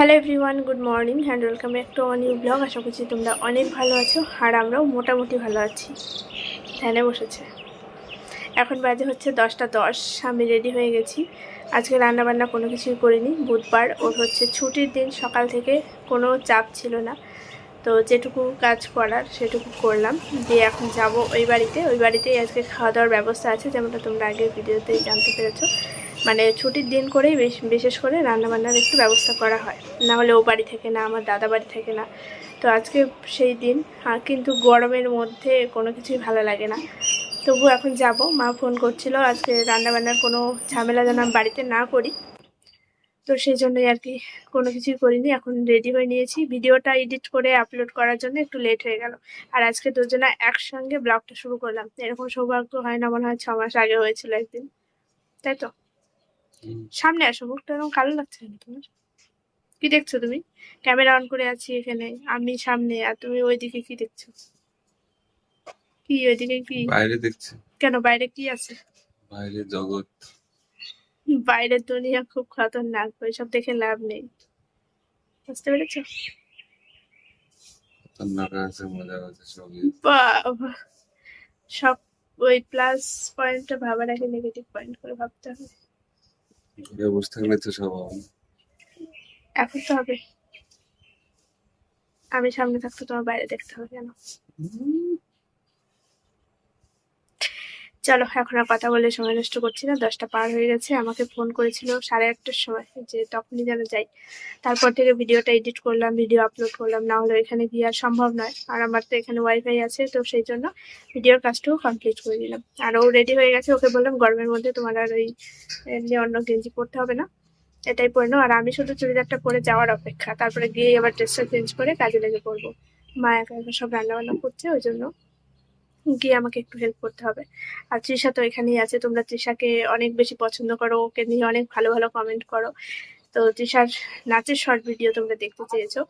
Hello everyone, good morning and welcome back to new blog. আশা করছি তোমরা অনেক ভালো আছো আর আমরাও মোটামুটি ভালো আছি। ধ্যানে বসেছে। এখন বাজে হচ্ছে দশটা দশ, আমি রেডি হয়ে গেছি। আজকে রান্নাবান্না কোনো কিছুই করিনি। বুধবার ওর হচ্ছে ছুটির দিন, সকাল থেকে কোনো চাপ ছিল না। তো যেটুকু কাজ করার সেটুকু করলাম। দিয়ে এখন যাব ওই বাড়িতে। ওই বাড়িতেই আজকে খাওয়া দাওয়ার ব্যবস্থা আছে, যেমনটা তোমরা আগের ভিডিওতেই জানতে পেরেছ। মানে ছুটির দিন করেই বেশ- বিশেষ করে রান্নাবান্নার একটু ব্যবস্থা করা হয়। না হলে ও বাড়ি থেকে না, আমার দাদা বাড়ি থেকে না। তো আজকে সেই দিন আর কিন্তু গরমের মধ্যে কোনো কিছুই ভালো লাগে না। তবু এখন যাব। মা ফোন করছিল আজকে রান্নাবান্নার কোনো ঝামেলা যেন আমি বাড়িতে না করি। তো সেই জন্যই আর কি কোনো কিছুই করিনি। এখন রেডি হয়ে নিয়েছি। ভিডিওটা এডিট করে আপলোড করার জন্য একটু লেট হয়ে গেল। আর আজকে দুজনা একসঙ্গে ব্লগটা শুরু করলাম। এরকম সৌভাগ্য হয় না, মনে হয় ছ মাস আগে হয়েছিল একদিন। তাই তো? সামনে আসো মুখটা এরকম কালো লাগছে কেন তোমার? কি দেখছ তুমি? ক্যামেরা অন করে আছি এখানে আমি সামনে আর তুমি ওইদিকে কি দেখছ? কি ওইদিকে কি? বাইরে দেখছি। কেন বাইরে কি আছে? বাইরে জগৎ। বাইরের দুনিয়া খুব খতরনাক ওইসব দেখে লাভ নেই। বুঝতে পেরেছ? সব ওই প্লাস পয়েন্টটা ভাবার আগে নেগেটিভ পয়েন্ট করে ভাবতে হবে। বসে থাকলে তো সব এখন তো হবে। আমি সামনে থাকতে তোমার বাইরে দেখতে হবে কেন? চলো, এখন আর কথা বলে সময় নষ্ট করছি না। দশটা পার হয়ে গেছে। আমাকে ফোন করেছিল সাড়ে আটটার সময় যে, তখনই যেন যাই। তারপর থেকে ভিডিওটা এডিট করলাম ভিডিও আপলোড করলাম। না হলে এখানে গিয়ে আর সম্ভব নয়। আর আমার তো এখানে ওয়াইফাই আছে, তো সেই জন্য ভিডিওর কাজটাও কমপ্লিট করে দিলাম। আর ও রেডি হয়ে গেছে। ওকে বললাম, গরমের মধ্যে তোমার আর ওই এমনি অন্য গেঞ্জি পরতে হবে না। এটাই পরে আর আমি শুধু চুড়িদারটা পরে যাওয়ার অপেক্ষা। তারপরে গিয়ে আবার ড্রেসটা চেঞ্জ করে কাজে লেগে পড়ব। মা একা একা সব রান্না বান্না করছে, ওই জন্য গিয়ে আমাকে একটু হেল্প করতে হবে। আর তৃষা তো এখানেই আছে, তোমরা তৃষাকে অনেক বেশি পছন্দ করো, ওকে নিয়ে অনেক ভালো ভালো কমেন্ট করো। তো তৃষার নাচের শর্ট ভিডিও তোমরা দেখতে চেয়েছো।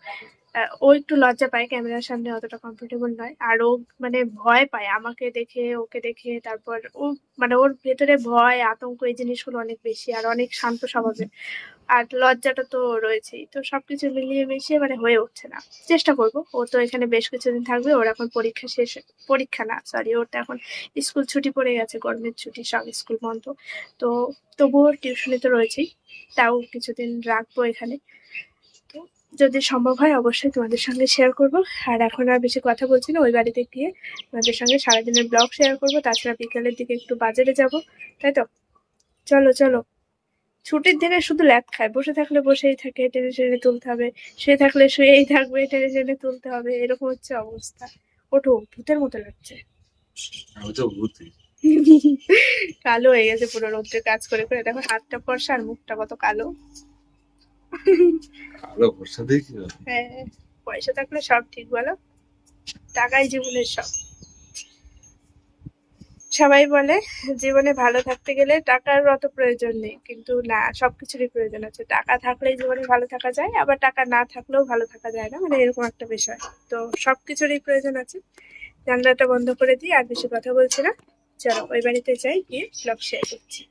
ও একটু লজ্জা পায় ক্যামেরার সামনে অতটা কমফোর্টেবল নয়। আর ও মানে ভয় পায় আমাকে দেখে, ওকে দেখে, তারপর ও মানে ওর ভেতরে ভয়, আতঙ্ক এই জিনিসগুলো অনেক বেশি আর অনেক শান্ত স্বভাবের আর লজ্জাটা তো রয়েছেই। তো সবকিছু মিলিয়ে মিশিয়ে মানে হয়ে উঠছে না। চেষ্টা করব। ও তো এখানে বেশ কিছুদিন থাকবে, ওর এখন পরীক্ষা শেষ, পরীক্ষা না সরি ওর তো এখন স্কুল ছুটি পড়ে গেছে গরমের ছুটি, সব স্কুল বন্ধ। তো তবুও টিউশনি তো রয়েছেই, তাও কিছুদিন রাখব এখানে। যদি সম্ভব হয় অবশ্যই তোমাদের সঙ্গে শেয়ার করব। আর এখন আর বেশি কথা বলছি না ওই বাড়িতে গিয়ে তোমাদের সঙ্গে সারাদিনের ব্লগ শেয়ার করব। তাছাড়া বিকেলের দিকে একটু বাজারে যাব তাই তো? চলো চলো। ছুটির দিনে শুধু ল্যাপ খায় বসে থাকলে বসেই থাকে টেনে টেনে তুলতে হবে। শুয়ে থাকলে শুয়েই থাকবে টেনে টেনে তুলতে হবে এরকম হচ্ছে অবস্থা। ওঠো ভূতের মতো লাগছে। কালো হয়ে গেছে পুরো রোদ্রে কাজ করে করে দেখো হাতটা ফর্সা আর মুখটা কত কালো। কালো ভরসা দিয়ে? হ্যাঁ পয়সা থাকলে সব ঠিক বলো। টাকাই জীবনের সব। সবাই বলে, জীবনে ভালো থাকতে গেলে টাকার অত প্রয়োজন নেই, কিন্তু না, সবকিছুরই প্রয়োজন আছে। টাকা থাকলেই জীবনে ভালো থাকা যায়, আবার টাকা না থাকলেও ভালো থাকা যায় না মানে এরকম একটা বিষয়। তো সবকিছুরই প্রয়োজন আছে। জানলাটা বন্ধ করে দিই, আর বেশি কথা বলছি না। চলো, ওই বাড়িতে যাই, গিয়ে ব্লগ শেয়ার করছি।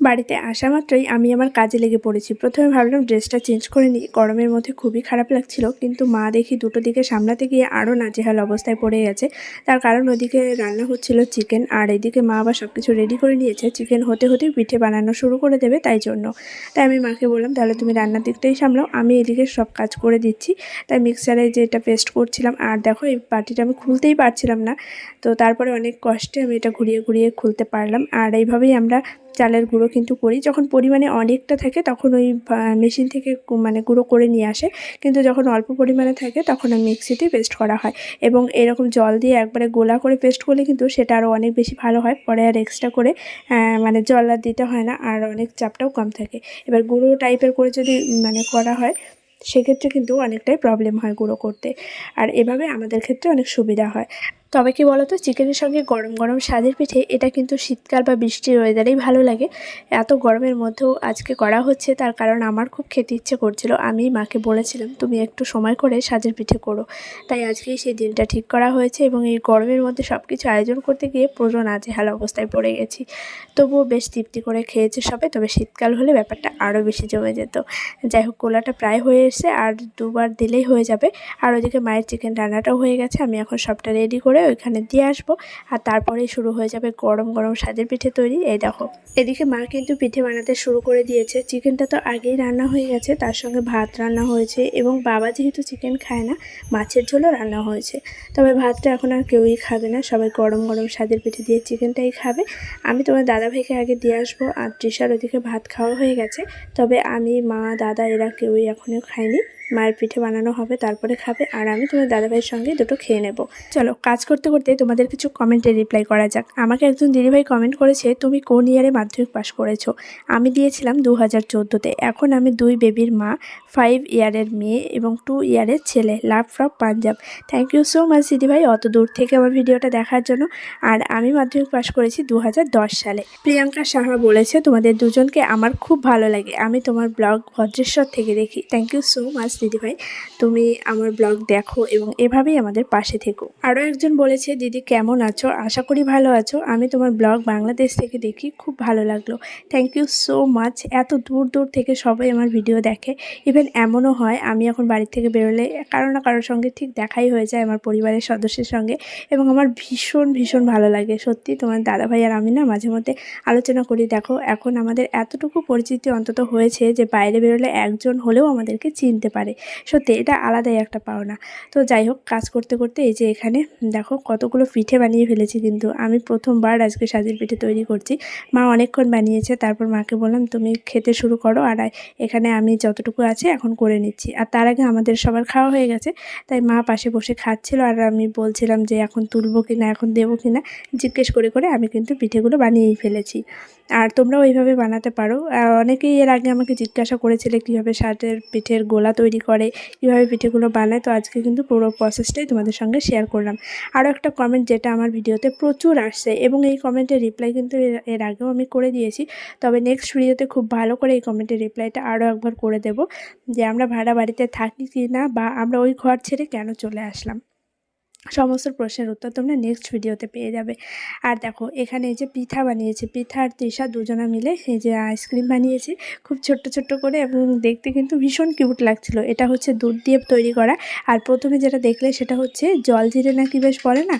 বাড়িতে আসা মাত্রই আমি আমার কাজে লেগে পড়েছি। প্রথমে ভাবলাম ড্রেসটা চেঞ্জ করে নিই। গরমের মধ্যে খুবই খারাপ লাগছিল, কিন্তু মা দেখি দুটো দিকে সামলাতে গিয়ে আরও নাজেহাল অবস্থায় পড়ে গেছে। তার কারণ ওদিকে রান্না হচ্ছিল চিকেন, আর এদিকে মা আবার সব কিছু রেডি করে নিয়েছে। চিকেন হতে হতে পিঠে বানানো শুরু করে দেবে তাই জন্য। তাই আমি মাকে বললাম, তাহলে তুমি রান্নার দিকটাই সামলাও, আমি এদিকে সব কাজ করে দিচ্ছি। তাই মিক্সারে যেটা পেস্ট করছিলাম, আর দেখো এই বাটিটা আমি খুলতেই পারছিলাম না। তো তারপরে অনেক কষ্টে আমি এটা ঘুরিয়ে ঘুরিয়ে খুলতে পারলাম। আর এইভাবেই আমরা চালের গুঁড়ো কিন্তু করি। যখন পরিমাণে অনেকটা থাকে তখন ওই মেশিন থেকে মানে গুঁড়ো করে নিয়ে আসে। কিন্তু যখন অল্প পরিমাণে থাকে তখন মিক্সিতে পেস্ট করা হয় এবং এরকম জল দিয়ে একবারে গোলা করে পেস্ট করলে কিন্তু সেটা আরও অনেক বেশি ভালো হয়। পরে আর এক্সট্রা করে মানে জল আর দিতে হয় না আর অনেক চাপটাও কম থাকে। এবার গুঁড়ো টাইপের করে যদি মানে করা হয় সেক্ষেত্রে কিন্তু অনেকটাই প্রবলেম হয় গুঁড়ো করতে। আর এভাবে আমাদের ক্ষেত্রে অনেক সুবিধা হয়। তবে কি বলতো, চিকেনের সঙ্গে গরম গরম স্বাদের পিঠে এটা কিন্তু শীতকাল বা বৃষ্টির ওয়েদারেই ভালো লাগে। এত গরমের মধ্যেও আজকে করা হচ্ছে, তার কারণ আমার খুব খেতে ইচ্ছে করছিল। আমি মাকে বলেছিলাম, তুমি একটু সময় করে সাজের পিঠে করো। তাই আজকেই সেই দিনটা ঠিক করা হয়েছে এবং এই গরমের মধ্যে সব কিছু আয়োজন করতে গিয়ে পুরো নাজেহাল অবস্থায় পড়ে গেছি। তবুও বেশ তৃপ্তি করে খেয়েছে সবে, তবে শীতকাল হলে ব্যাপারটা আরও বেশি জমে যেত। যাই হোক কোলাটা প্রায় হয়ে এসছে, আর দুবার দিলেই হয়ে যাবে। আর ওদিকে মায়ের চিকেন রান্নাটাও হয়ে গেছে, আমি এখন সবটা রেডি করে ওইখানে দিয়ে আসব। আর তারপরেই শুরু হয়ে যাবে গরম গরম সাজের পিঠে তৈরি। এই দেখো। এদিকে মা কিন্তু পিঠে বানাতে শুরু করে দিয়েছে। চিকেনটা তো আগেই রান্না হয়ে গেছে। তার সঙ্গে ভাত রান্না হয়েছে এবং বাবা যেহেতু চিকেন খায় না, মাছের ঝোলও রান্না হয়েছে। তবে ভাতটা এখন আর কেউই খাবে না। সবাই গরম গরম সাজের পিঠে দিয়ে চিকেনটাই খাবে। আমি তোমার দাদা ভাইকে আগে দিয়ে আসব। আর তৃষার ওদিকে ভাত খাওয়া হয়ে গেছে। তবে আমি, মা, দাদা এরা কেউই এখনও খায়নি। মায়ের পিঠে বানানো হবে, তারপরে খাবে আর আমি তোমার দাদাভাইয়ের সঙ্গে দুটো খেয়ে নেব। চলো, কাজ করতে করতে তোমাদের কিছু কমেন্টে রিপ্লাই করা যাক। আমাকে একজন দিদিভাই কমেন্ট করেছে, তুমি কোন ইয়ারে মাধ্যমিক পাশ করেছ? আমি দিয়েছিলাম দু হাজার চোদ্দোতে এখন আমি দুই বেবির মা ফাইভ ইয়ারের মেয়ে এবং টু ইয়ারের ছেলে love from Punjab thank you so much দিদিভাই, অত দূর থেকে আমার ভিডিওটা দেখার জন্য। আর আমি মাধ্যমিক পাশ করেছি দু হাজার দশ সালে। প্রিয়াঙ্কা সাহা বলেছে, তোমাদের দুজনকে আমার খুব ভালো লাগে। আমি তোমার ব্লগ ভদ্রেশ্বর থেকে দেখি। থ্যাংক ইউ সো মাচ দিদিভাই তুমি আমার ব্লগ দেখো এবং এভাবেই আমাদের পাশে থেকো। আরও একজন বলেছে, দিদি, কেমন আছো? আশা করি ভালো আছো। আমি তোমার ব্লগ বাংলাদেশ থেকে দেখি, খুব ভালো লাগল। থ্যাংক ইউ সো মাচ এত দূর দূর থেকে সবাই আমার ভিডিও দেখে। ইভেন এমনও হয়, আমি এখন বাড়ি থেকে বেরোলে কারও না কারোর সঙ্গে ঠিক দেখাই হয়ে যায় আমার পরিবারের সদস্যের সঙ্গে এবং আমার ভীষণ ভীষণ ভালো লাগে। সত্যি, তোমার দাদাভাই আর আমি না মাঝে মধ্যে আলোচনা করি। দেখো, এখন আমাদের এতটুকু পরিচিতি অন্তত হয়েছে যে বাইরে বেরোলে একজন হলেও আমাদেরকে চিনতে পারে। সত্যি, এটা আলাদাই একটা পাওনা। তো যাই হোক, কাজ করতে করতে এই যে এখানে, দেখো কতগুলো পিঠে বানিয়ে ফেলেছি কিন্তু। আমি প্রথমবার আজকে সাজের পিঠে তৈরি করছি। মা অনেকক্ষণ বানিয়েছে, তারপর মাকে বললাম, তুমি খেতে শুরু করো আর এখানে আমি যতটুকু আছে এখন করে নিচ্ছি। আর তার আগে আমাদের সবার খাওয়া হয়ে গেছে, তাই মা পাশে বসে খাচ্ছিল আর আমি বলছিলাম যে এখন তুলবো কি না এখন দেবো কি না জিজ্ঞেস করে করে আমি কিন্তু পিঠেগুলো বানিয়েই ফেলেছি। আর তোমরাও ওইভাবে বানাতে পারো। অনেকেই এর আগে আমাকে জিজ্ঞাসা করেছিলে কীভাবে সাজের পিঠের গোলা তৈরি করে, কীভাবে পিঠেগুলো বানায়। তো আজকে কিন্তু পুরো প্রসেসটাই তোমাদের সঙ্গে শেয়ার করলাম। আরও একটা কমেন্ট যেটা আমার ভিডিওতে প্রচুর আসছে এবং এই কমেন্টের রিপ্লাই কিন্তু এর আগেও আমি করে দিয়েছি। তবে নেক্সট ভিডিওতে খুব ভালো করে এই কমেন্টের রিপ্লাইটা আরও একবার করে দেব যে আমরা ভাড়া বাড়িতে থাকি কি না বা আমরা ওই ঘর ছেড়ে কেন চলে আসলাম। সমস্ত প্রশ্নের উত্তর তোমরা নেক্সট ভিডিওতে পেয়ে যাবে। আর দেখো, এখানে এই যে পিঠা বানিয়েছি পিঠা আর তৃষা দুজনা মিলে এই যে আইসক্রিম বানিয়েছি, খুব ছোট্ট ছোট্ট করে এবং দেখতে কিন্তু ভীষণ কিউট লাগছিল। এটা হচ্ছে দুধ দিয়ে তৈরি করা। আর প্রথমে যেটা দেখলে সেটা হচ্ছে জল জিরে নাকি বেশ পড়ে না?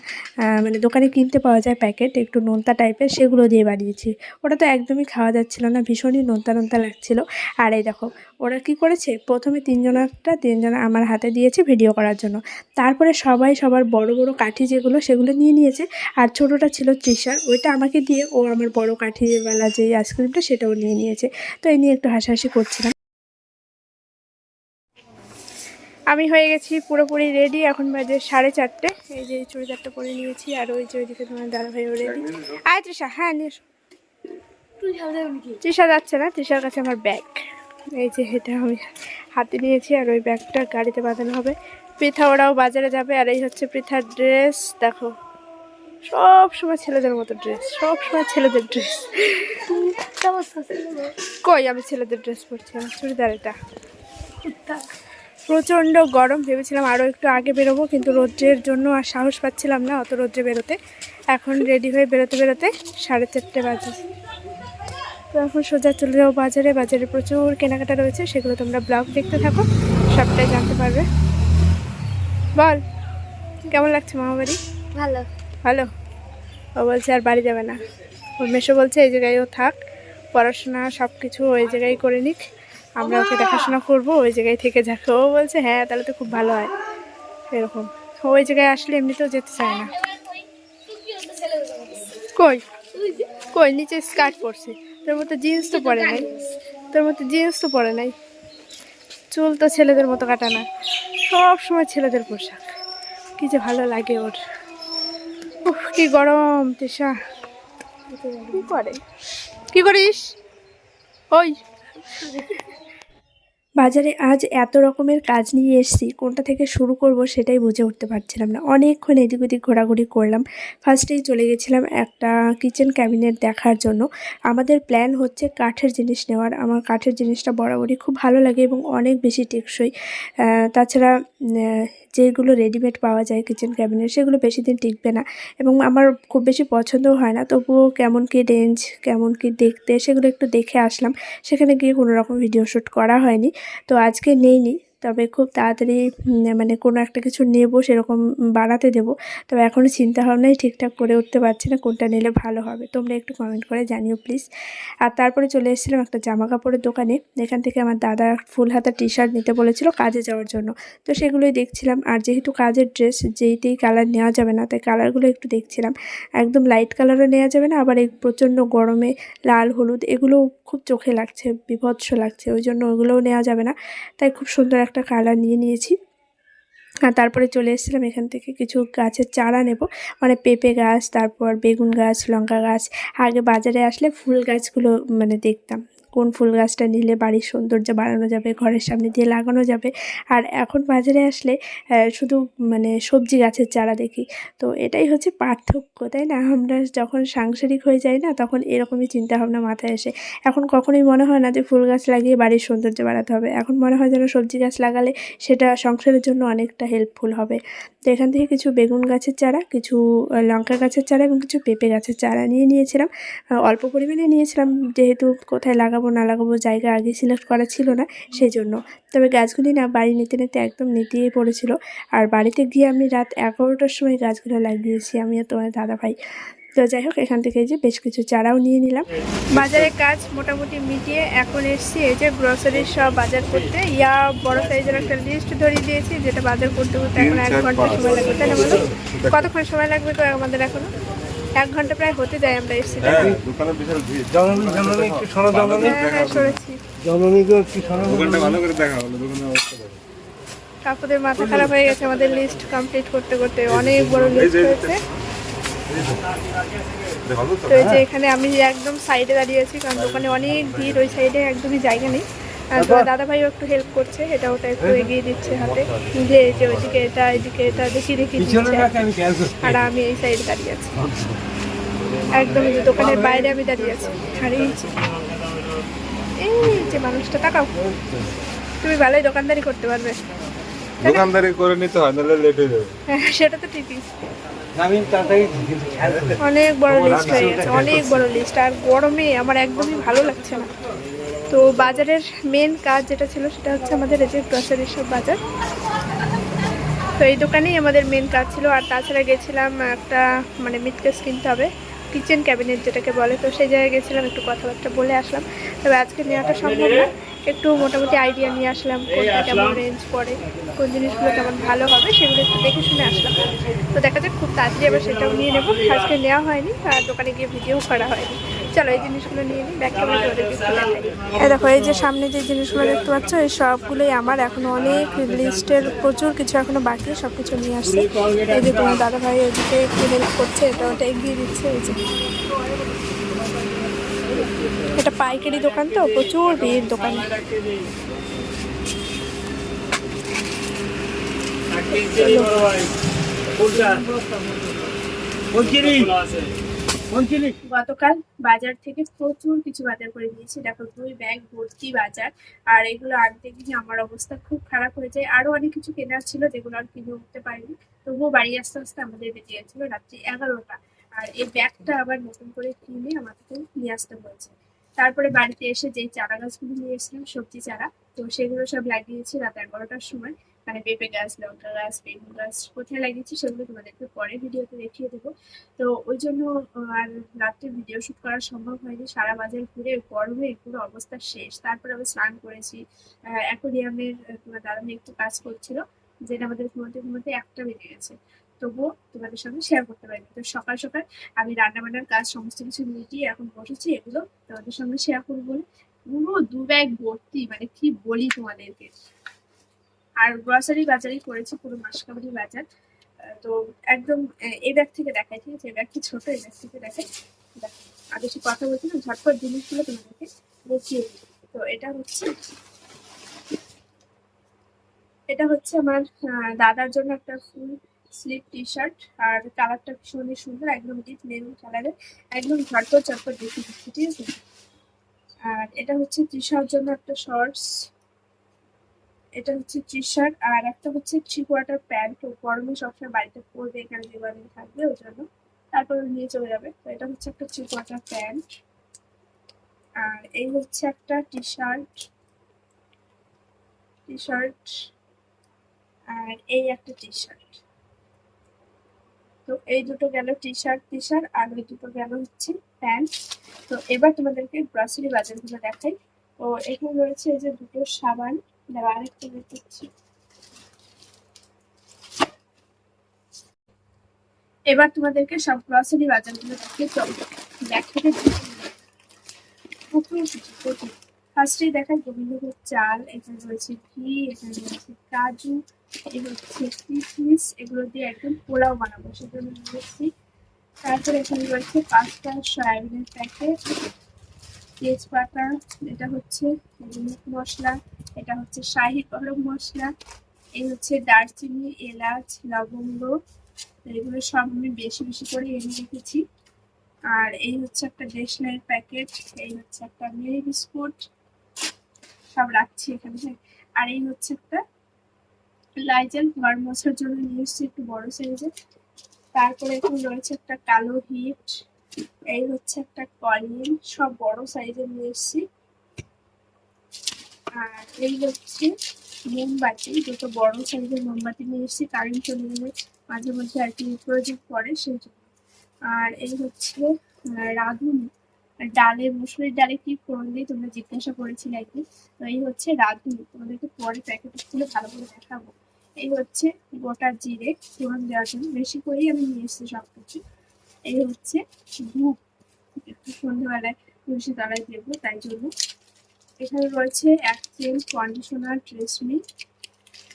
মানে দোকানে কিনতে পাওয়া যায় প্যাকেট একটু নোনতা টাইপের সেগুলো দিয়ে বানিয়েছি। ওটা তো একদমই খাওয়া যাচ্ছিল না, ভীষণই নোনতা নোনতা লাগছিল। আর এই দেখো ওরা কি করেছে? প্রথমে তিনজনারটা তিনজনা আমার হাতে দিয়েছে ভিডিও করার জন্য। তারপরে সবাই সবার বড় বড় কাঠি যেগুলো সেগুলো নিয়ে নিয়েছে। আর ছোটোটা ছিল তৃষার। ওইটা আমাকে দিয়ে ও আমার বড় কাঠিওয়ালা যে আইসক্রিমটা সেটাও নিয়ে নিয়েছে। তো এই নিয়ে একটু হাসাহাসি করছিলাম। আমি হয়ে গেছি পুরোপুরি রেডি এখন বাজে সাড়ে চারটে। এই যে চুড়িদারটা পরে নিয়েছি আর ওই যে ওইদিকে তোমার দাদা ভাইও রেডি আয় তৃষা হ্যাঁ নিয়ে। তৃষা যাচ্ছে না তৃষার কাছে আমার ব্যাগ এই যে এটা আমি হাতে নিয়েছি আর ওই ব্যাগটা গাড়িতে বাঁধানো হবে। পৃথা ওরাও বাজারে যাবে আর এই হচ্ছে পৃথার ড্রেস দেখো। সব সময় ছেলেদের মতো ড্রেস সব সময় ছেলেদের ড্রেস কই আমি ছেলেদের ড্রেস পরছি? আমার চুড়িদার এটা। প্রচণ্ড গরম, ভেবেছিলাম আরও একটু আগে বেরোবো, কিন্তু রোদ্রের জন্য আর সাহস পাচ্ছিলাম না অত রোদ্রে বেরোতে। এখন রেডি হয়ে বেরোতে বেরোতে সাড়ে চারটে বাজে। তো এখন সোজা চলে যাব বাজারে। বাজারে প্রচুর কেনাকাটা রয়েছে সেগুলো তোমরা ব্লগ দেখতে থাকো সবটাই জানতে পারবে। বল কেমন লাগছে মামাবাড়ি ভালো। ভালো? ও বলছে আর বাড়ি যাবে না। ওর মেশো বলছে এই জায়গায় ও থাক পড়াশোনা সব কিছু ওই জায়গায় করে নিক আমরা ওকে দেখাশোনা করব ওই জায়গায় থেকে যাক। ও বলছে হ্যাঁ তাহলে তো খুব ভালো হয়। এরকম। ও ওই জায়গায় আসলে এমনিতেও যেতে চায় না। কই? কই? নিচে স্কার্ট পরছে। তোর মতো জিন্স তো পরে নাই। তোর মতো জিন্স তো পরে নাই। চুল তো ছেলেদের মতো কাটা না। সব সময় ছেলেদের পোশাক। কি যে ভালো লাগে ওর। উফ কি গরম তেষা কি করে? কি করিস? ওই। বাজারে আজ এত রকমের কাজ নিয়ে এসেছি, কোনটা থেকে শুরু করব সেটাই বুঝে উঠতে পারছিলাম না। অনেকক্ষণ এদিক ওদিক ঘোরাঘুরি করলাম। ফার্স্টেই চলে গেছিলাম একটা কিচেন ক্যাবিনেট দেখার জন্য। আমাদের প্ল্যান হচ্ছে কাঠের জিনিস নেওয়ার। আমার কাঠের জিনিসটা বরাবরই খুব ভালো লাগে এবং অনেক বেশি টেকসই। তাছাড়া যেগুলো রেডিমেড পাওয়া যায় কিচেন ক্যাবিনেট, সেগুলো বেশি দিন টিকবে না এবং আমার খুব বেশি পছন্দও হয় না। তবুও কেমন কী রেঞ্জ, কেমন কী দেখতে, সেগুলো একটু দেখে আসলাম। সেখানে গিয়ে কোনো রকম ভিডিও শ্যুট করা হয়নি। তো আজকে নেইনি, তবে খুব তাড়াতাড়ি মানে কোনো একটা কিছু নেব, সেরকম বানাতে দেবো। তবে এখনও চিন্তা ভাবনাই ঠিকঠাক করে উঠতে পারছি না কোনটা নিলে ভালো হবে। তোমরা একটু কমেন্ট করে জানিও প্লিজ আর তারপরে চলে এসেছিলাম একটা জামা কাপড়ের দোকানে। এখান থেকে আমার দাদা ফুল হাতা টি শার্ট নিতে বলেছিল কাজে যাওয়ার জন্য। তো সেগুলোই দেখছিলাম। আর যেহেতু কাজের ড্রেস যেইতেই কালার নেওয়া যাবে না, তাই কালারগুলো একটু দেখছিলাম। একদম লাইট কালারও নেওয়া যাবে না, আবার এই প্রচণ্ড গরমে লাল, হলুদ এগুলো খুব চোখে লাগছে, বিভৎস লাগছে, ওই জন্য ওগুলোও নেওয়া যাবে না। তাই খুব সুন্দর একটা কালার নিয়ে নিয়েছি। আর তারপরে চলে এসেছিলাম এখান থেকে কিছু গাছের চারা নেব। মানে পেঁপে গাছ, তারপর বেগুন গাছ, লঙ্কা গাছ। আগে বাজারে আসলে ফুল গাছগুলো মানে দেখতাম। কোন ফুল গাছটা নিলে বাড়ির সৌন্দর্য বাড়ানো যাবে, ঘরের সামনে দিয়ে লাগানো যাবে। আর এখন বাজারে আসলে শুধু মানে সবজি গাছের চারা দেখি। তো এটাই হচ্ছে পার্থক্য, তাই না? আমরা যখন সাংসারিক হয়ে যাই না, তখন এরকমই চিন্তাভাবনা মাথায় আসে। এখন কখনোই মনে হয় না যে ফুল গাছ লাগিয়ে বাড়ির সৌন্দর্য বাড়াতে হবে। এখন মনে হয় যেন সবজি গাছ লাগালে সেটা সংসারের জন্য অনেকটা হেল্পফুল হবে। তো এখান থেকে কিছু বেগুন গাছের চারা, কিছু লঙ্কা গাছের চারা এবং কিছু পেঁপে গাছের চারা নিয়ে নিয়েছিলাম। অল্প পরিমাণে নিয়েছিলাম, যেহেতু কোথায় লাগাবো না লাগাবো জায়গা আগে সিলেক্ট করা ছিল না সেই জন্য তবে গাছগুলি না বাড়ি নিতে নিতে একদম নেতিয়ে পড়েছিল। আর বাড়িতে গিয়ে আমি রাত এগারোটার সময় গাছগুলো লাগিয়েছি, আমি আর তোমার দাদা ভাই তো যাই হোক, এখান থেকে যে বেশ কিছু চারাও নিয়ে নিলাম। বাজারের কাজ মোটামুটি মিটিয়ে এখন এসছি, এই যে গ্রসারির সব বাজার করতে। ইয়া, বড় সাইজের একটা লিস্ট ধরিয়ে দিয়েছি, যেটা বাজার করতে করতে এখন এক ঘণ্টা সময় লাগবে, তাই না বলো? কতক্ষণ সময় লাগবে তো আমাদের এখনও? এক ঘণ্টা প্রায় হতে যায় আমরা এসছি। ভিড়। জননী জননী একটু শোনো জননী। হ্যাঁ হ্যাঁ সরেছি। জননীকে একটু শোনো দোকানটা ভালো করে দেখা হলো দোকানের অবস্থা কাকুদের মাথা খারাপ হয়ে গেছে আমাদের লিস্ট কমপ্লিট করতে করতে অনেক বড় লিস্ট হয়েছে। তো তো এই যে এখানে আমি একদম সাইডে দাঁড়িয়ে আছি কারণ দোকানে অনেক ভিড় ওই সাইডে একদমই জায়গা নেই। আর দাদা ভাইও একটু হেল্প করছে এটা ওটা একটু এগিয়ে দিচ্ছে হাতে। যে এই যে ওইদিকে এটা এদিকে এটা দিচ্ছে। আমি আর আমি এই সাইডে দাঁড়িয়ে আছি। একদম যে দোকানের বাইরে আমি দাঁড়িয়ে আছি। আর এই যে মানুষটা তাকাও। তুমি ভালোই দোকানদারি করতে পারবে। দোকানদারি করে নিতে হয় নাহলে লেট হয়ে যাবে। হ্যাঁ সেটা তো ঠিকই। অনেক বড় লিস্ট হয়ে গেছে অনেক বড় লিস্ট আর গরমে আমার একদমই ভালো লাগছে না। তো বাজারের মেন কাজ যেটা ছিল সেটা হচ্ছে আমাদের এই যে গ্রসারির সব বাজার। তো এই দোকানেই আমাদের মেন কাজ ছিল। আর তাছাড়া গেছিলাম একটা মানে মিটকেস কিনতে হবে কিচেন ক্যাবিনেট যেটাকে বলে। তো সেই জায়গায় গেছিলাম একটু কথাবার্তা বলে আসলাম। তবে আজকে নেওয়াটা সম্ভব না। একটু মোটামুটি আইডিয়া নিয়ে আসলাম কোনটা কেমন রেঞ্জ পড়ে কোন জিনিসগুলো কেমন ভালো হবে সেগুলো একটু দেখে শুনে আসলাম। তো দেখা যাক খুব তাড়াতাড়ি আবার সেটাও নিয়ে নেব। আজকে নেওয়া হয়নি আর দোকানে গিয়ে ভিডিও করা হয়নি। চলো, এই জিনিসগুলো নিয়ে নিই দেখো, এই যে সামনে যে জিনিসগুলো দেখতে পাচ্ছ, এই সবগুলোই আমার এখনও অনেক লিস্টের প্রচুর কিছু এখনও বাকি সব কিছু নিয়ে আসছে। এই যে তোমার দাদা ভাই ওইদিকে একটু হেল্প করছে এটা ওটা এগিয়ে দিচ্ছে, এই যে। এটা পাইকারি দোকান তো, প্রচুর ভিড় দোকানে। গতকাল বাজার থেকে প্রচুর কিছু বাজার করে নিয়েছি। দেখো, দুই ব্যাগ ভর্তি বাজার। আর এগুলো আনতে গিয়ে আমার অবস্থা খুব খারাপ হয়ে যায়। আরও অনেক কিছু কেনার ছিল যেগুলো আর কিনে উঠতে পারিনি। তবুও বাড়ি আসতে আসতে আমাদের বেঁচে গেছিল রাত্রি এগারোটা। আর এই ব্যাগটা আবার নতুন করে কিনে আমাকে নিয়ে আসতে হয়েছে। তারপরে বাড়িতে এসে যেই চারা গাছগুলো নিয়ে এসেছিলাম, সবজি চারা, তো সেগুলো সব লাগিয়েছি রাত এগারোটার সময়। মানে পেঁপে গাছ, লঙ্কা গাছ, বেগুন গাছ, কোথায় লাগিয়েছি সেগুলো তোমাদেরকে পরে ভিডিওতে দেখিয়ে দেবো। তো ওই জন্য আর রাত্রে ভিডিও শুট করা সম্ভব হয়নি। সারা বাজার ঘুরে গরমে পুরো অবস্থা শেষ। তারপরে আবার স্নান করেছি। অ্যাকোরিয়ামের তোমার দাদা একটু কাজ করছিল। যেটা আমাদের ঘুমোতে ঘুমোতে একটা বেজে গেছে। তবুও তোমাদের সঙ্গে শেয়ার করতে পারিনি। তো সকাল সকাল আমি রান্না বান্নার কাজ, সমস্ত কিছু মিটিয়ে এখন বসেছি। এগুলো তোমাদের সঙ্গে শেয়ার করব বলে পুরো দু ব্যাগ ভর্তি মানে কি বলি তোমাদেরকে। আর গ্রসারি বাজারই করেছি, পুরো মাসকাবাড়ি বাজার। তো একদম এই ব্যাগ থেকে দেখাই, ঠিক আছে? এই ব্যাগটি ছোট, এই ব্যাগ থেকে দেখাই। দেখো আর বেশি কথা বলছি না ঝটপট জিনিসগুলো তোমাদেরকে দেখিয়ে তো এটা হচ্ছে এটা হচ্ছে আমার দাদার জন্য একটা ফুল স্লিভ টি শার্ট আর কালারটা ভীষণই সুন্দর, একদম ডিপ মেরুন কালারের একদম ঝটপট চটপট দেখে দিচ্ছি, ঠিক আছে? আর এটা হচ্ছে তৃষার জন্য একটা শর্টস এটা হচ্ছে টি শার্ট আর একটা হচ্ছে থ্রি কোয়ার্টার প্যান্ট গরমে সবসময় বাড়িতে পরবে, এখানে দেওয়ালে থাকবে, ওই জন্য। তারপরে নিয়ে চলে যাবে। তো এটা হচ্ছে একটা থ্রি কোয়ার্টার প্যান্ট আর এই হচ্ছে একটা টি শার্ট টি শার্ট আর এই একটা টি শার্ট তো এই দুটো গেল টি শার্ট টি শার্ট আর ওই দুটো গেল হচ্ছে প্যান্ট তো এবার তোমাদেরকে গ্রসারি বাজারগুলো দেখাই। তো এখানে রয়েছে এই যে দুটো সাবান। এবার তোমাদেরকে সব গ্রসারি বাজারগুলো দেখিয়ে চলবে দেখাতে প্রচুর কিছু, প্রচুর। ফার্স্টে দেখায় গোবিন্দভোগ চাল, এখানে রয়েছে ঘি, এখানে রয়েছে কাজু এই হচ্ছে কিশমিশ এগুলো দিয়ে একদম পোলাও বানাবো সেজন্য নিয়েছি তারপরে এখানে রয়েছে পাঁচটা সয়াবিনের প্যাকেট তেজপাতা এটা হচ্ছে মশলা, এটা হচ্ছে শাহি গরম মশলা, এই হচ্ছে দারচিনি, এলাচ, লবঙ্গ, এগুলো সব আমি বেশি বেশি করে এনে রেখেছি আর এই হচ্ছে একটা দেশলাইয়ের প্যাকেট, এই হচ্ছে একটা মেরি বিস্কুট, সব রাখছি এখানে। আর এই হচ্ছে একটা লাইজেল, ঘর মোছার জন্য নিয়ে এসছি একটু বড় সাইজের তারপরে এখানে রয়েছে একটা কালো হিট এই হচ্ছে একটা কলিন সব বড় সাইজের নিয়ে আর এই হচ্ছে মোমবাতি, দুটো বড় সাইজের মোমবাতি নিয়ে এসেছি কারেন্ট চলে গেলে মাঝে মধ্যে আর কি প্রয়োজন পড়ে সেই জন্য। আর এই হচ্ছে রাঁধুনি। ডালে, মুসুরির ডালে কি ফোড়ন দিয়ে তোমরা জিজ্ঞাসা করেছিলে আর কি? তো এই হচ্ছে রাঁধুনি। তোমাদেরকে পরে প্যাকেট খুলে ভালো করে দেখাবো। এই হচ্ছে গোটা জিরে ফোড়ন দেওয়ার জন্য। বেশি করেই আমি নিয়ে এসেছি সব কিছু এই হচ্ছে ধূপ একটু সন্ধ্যেবেলায় তুলসী তলায় দেবো, তাই জন্য। এখানে রয়েছে এক চেন কন্ডিশনার ট্রেসমি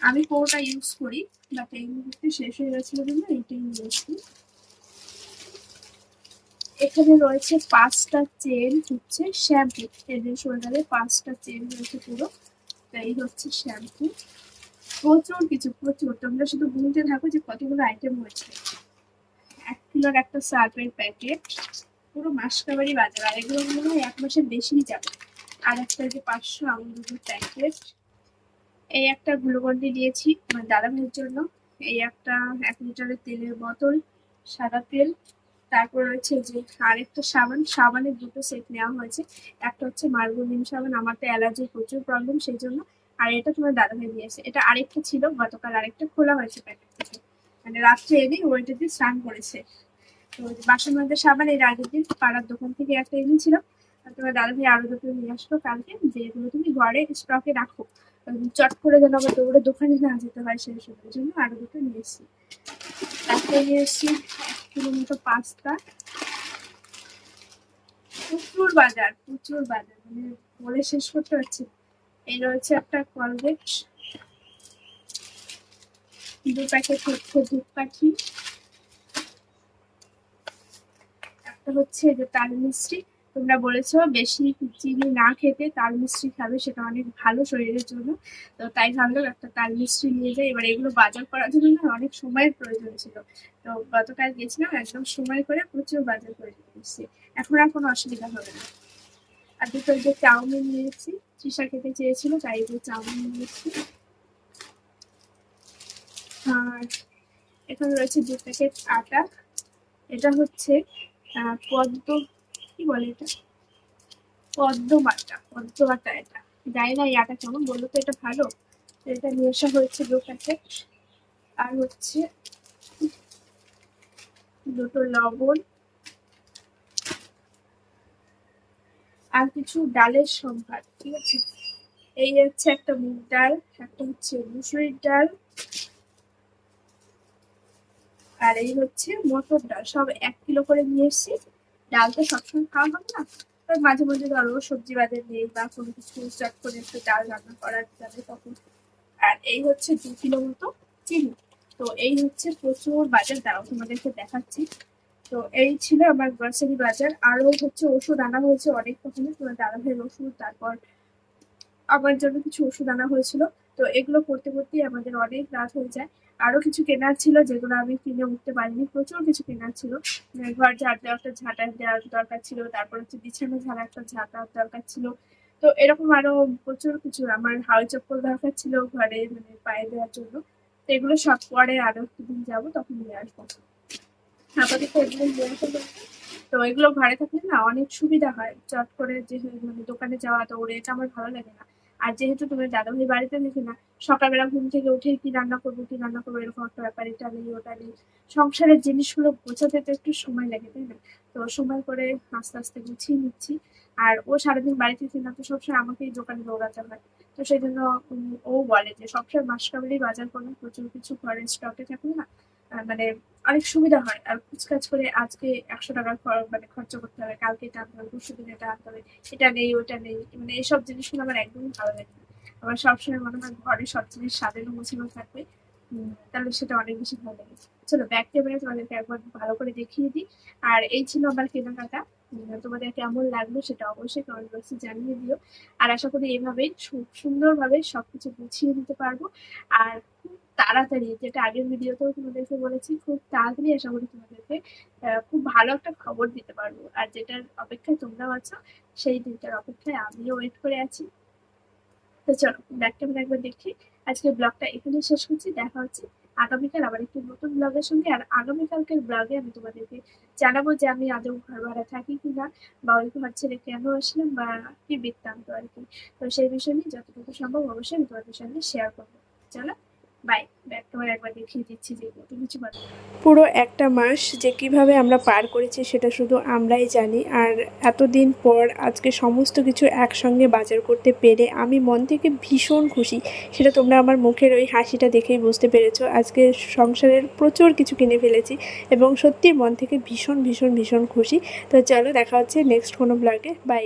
আমি কোনটা ইউজ করি বাট এই মুহূর্তে শেষ হয়ে গেছিল জন্য এইটাই নিয়েছি এখানে রয়েছে পাঁচটা চেন হচ্ছে শ্যাম্পু এদের শোল্ডারে পাঁচটা চেন রয়েছে পুরো তো এই হচ্ছে শ্যাম্পু প্রচুর কিছু, প্রচুর। তোমরা শুধু গুনতে থাকো যে কতগুলো আইটেম হয়েছে এক কিলোর একটা সার্ফের প্যাকেট, পুরো মাসকাবারি বাজার। আর এগুলো মনে হয় এক মাসের বেশিই যাবে। আর একটা যে পাঁচশো আমুল দুধের প্যাকেট, এই একটা গ্লুকন্ডি দিয়েছি আমার দাদা জন্য। এই একটা এক লিটারের তেলের বোতল, সাদা তেল। তারপর রয়েছে যে আরেকটা সাবান। সাবানের দুটো সেট নেওয়া হয়েছে। একটা হচ্ছে মার্গোনিম সাবান আমার তো অ্যালার্জির প্রচুর প্রবলেম সেই জন্য। আর এটা তোমার দাদা ভাই দিয়েছে। এটা আরেকটা ছিল, গতকাল আরেকটা খোলা হয়েছে প্যাকেট থেকে। মানে রাত্রে এনে ওইটা দিয়ে স্নান করেছে। তো বাসন মধ্যে সাবান, এর আগের দিন পাড়ার দোকান থেকে একটা এনেছিলাম। আর তোমার দাদা ভাই আরও দুটো নিয়ে আসলো কালকে, যে এগুলো তুমি ঘরে স্টকে রাখো। চট করে যেন আবার দৌড়ে দোকানে না যেতে হয় সেই সময়ের জন্য আরও দুটো নিয়ে এসেছি। তারপরে নিয়ে এসেছি কিলো মতো পাস্তা। প্রচুর বাজার প্রচুর বাজার মানে বলে শেষ করতে পারছি। এই রয়েছে একটা কলগেট দু প্যাকেট হচ্ছে ধূপকাঠি একটা হচ্ছে যে তাল মিষ্টি। তোমরা বলেছ বেশি চিনি না খেতে তাল মিষ্টি খাবে, সেটা অনেক ভালো শরীরের জন্য। তো তাই ভাবলাম একটা তাল মিষ্টি নিয়ে যাই। এবার এগুলো বাজার করার জন্য না অনেক সময়ের প্রয়োজন ছিল। তো গতকাল গেছিলাম, একদম সময় করে প্রচুর বাজার করে নিয়ে এসেছি এখন আর কোনো অসুবিধা হবে না। আর দুটো যে চাউমিন নিয়েছি। তৃষা খেতে চেয়েছিল, তাই যে চাউমিন নিয়েছি। আর এখানে রয়েছে দু প্যাকেট আটা। এটা হচ্ছে পদ্ম, কি বলে এটা? পদ্ম বাটা পদ্ম বাটা এটা। জানি না এই আটা কেমন, বলল তো এটা ভালো। এটা নিয়ে আসা হয়েছে দু প্যাকেট। আর হচ্ছে দুটো লবণ। আর কিছু ডালের সম্ভার, ঠিক আছে? এই হচ্ছে একটা মুগ ডাল, একটা হচ্ছে মুসুরির ডাল। আর এই হচ্ছে মটর ডাল। সব এক কিলো করে নিয়ে এসেছি। ডাল তো সবসময় খাওয়া হবে না? তাই মাঝে মাঝে ধরো সবজি বাজার নেই বা কোনো কিছু চট করে একটু ডাল রান্না করা যাবে তখন। আর এই হচ্ছে দু কিলো মতো চিনি। তো এই হচ্ছে প্রচুর বাজার দাঁড়াও তোমাদেরকে দেখাচ্ছি। তো এই ছিল আমার গ্রসারি বাজার। আরও হচ্ছে ওষুধ আনা হয়েছে অনেক রকমের। তোমার দাদা ভাইয়ের ওষুধ, তারপর আমার জন্য কিছু ওষুধ আনা হয়েছিল। তো এগুলো করতে করতেই আমাদের অনেক রাত হয়ে যায়। আরও কিছু কেনার ছিল যেগুলো আমি কিনে উঠতে পারিনি, প্রচুর কিছু কেনার ছিল। ঘর দেওয়া একটা ঝাঁটা দেওয়ার দরকার ছিল, তারপর হচ্ছে বিছানা ঝাড়া একটা ঝাঁটার দরকার ছিল। তো এরকম আরও প্রচুর কিছু আমার হাওয়াই চপ্পল দরকার ছিল ঘরে মানে পায়ে দেওয়ার জন্য। তো এগুলো সব পরে আরও একদিন যাব, তখন নিয়ে আসব। আপাতত এগুলো তো এগুলো ঘরে থাকলে না অনেক সুবিধা হয়। চট করে যে মানে দোকানে যাওয়া তো দৌড়ে এটা আমার ভালো লাগে না। আর যেহেতু তুমি দাদাভাই বাড়িতে দেখে না, সকালবেলা ঘুম থেকে উঠে কি রান্না করব, কি রান্না করব, এরকম একটা ব্যাপার, এটা নেই, ওটা নেই। সংসারের জিনিসগুলো গোছাতে তো একটু সময় লাগে, তাই না? তো সময় করে আস্তে আস্তে গুছিয়ে নিচ্ছি। আর ও সারাদিন বাড়িতে থাকে না, তো সবসময় আমাকেই দোকানে দৌড়াতে হয়। তো সেই জন্য ও বলে যে, সবসময় মাস কাবারই বাজার করলে প্রচুর কিছু ঘরে স্টকে থাকলে না। মানে অনেক সুবিধা হয়। আর কুচকাজ করে আজকে একশো টাকা মানে খরচ করতে হবে, কালকে এটা আনতে হবে, পরশু দিন এটা আনতে হবে, এটা নেই ওটা নেই মানে এইসব জিনিসগুলো আমার একদমই ভালো লাগে আমার সবসময় মনে হয় ঘরে সব জিনিস সাজানো গোছানো থাকবে তাহলে সেটা অনেক বেশি ভালো লাগে। চলো, ব্যাক ক্যামেরা তোমাদেরকে একবার ভালো করে দেখিয়ে দিই। আর এই ছিল আমার কেনাকাটা। তোমাদের কেমন লাগল সেটা অবশ্যই কমেন্ট বক্সে জানিয়ে দিও। আর আশা করি এইভাবেই সুন্দরভাবে সবকিছু গুছিয়ে নিতে পারব। আর খুব তাড়াতাড়ি, যেটা আগের ভিডিওতেও তোমাদেরকে বলেছি, খুব তাড়াতাড়ি আশা করি তোমাদেরকে খুব ভালো একটা খবর দিতে পারব। আর যেটার অপেক্ষায় তোমরাও আছো, সেই দিনটার অপেক্ষায় আমিও ওয়েট করে আছি। তো চলো ব্যাক ক্যামেরা একবার দেখি। আজকে ব্লগটা এখানেই শেষ করছি, দেখা হচ্ছে আগামীকাল আবার একটি নতুন ব্লগের সঙ্গে। আর আগামীকালকের ব্লগে আমি তোমাদেরকে জানাব যে আমি আদৌ ঘর ভাড়া থাকি কিনা, বা ওই ঘর ছেড়ে কেন আসলাম, বা কি বৃত্তান্ত আর কি। তো সেই বিষয় নিয়ে যতটুকু সম্ভব অবশ্যই আমি তোমাদের সঙ্গে শেয়ার করব। চলো বাই একবার দেখিয়ে দিচ্ছি যে পুরো একটা মাস যে কীভাবে আমরা পার করেছি সেটা শুধু আমরাই জানি। আর এতদিন পর আজকে সমস্ত কিছু একসঙ্গে বাজার করতে পেরে আমি মন থেকে ভীষণ খুশি। সেটা তোমরা আমার মুখের ওই হাসিটা দেখেই বুঝতে পেরেছ। আজকে সংসারের প্রচুর কিছু কিনে ফেলেছি এবং সত্যি মন থেকে ভীষণ ভীষণ ভীষণ খুশি। তো চলো দেখা হচ্ছে নেক্সট কোনো ব্লগে বাই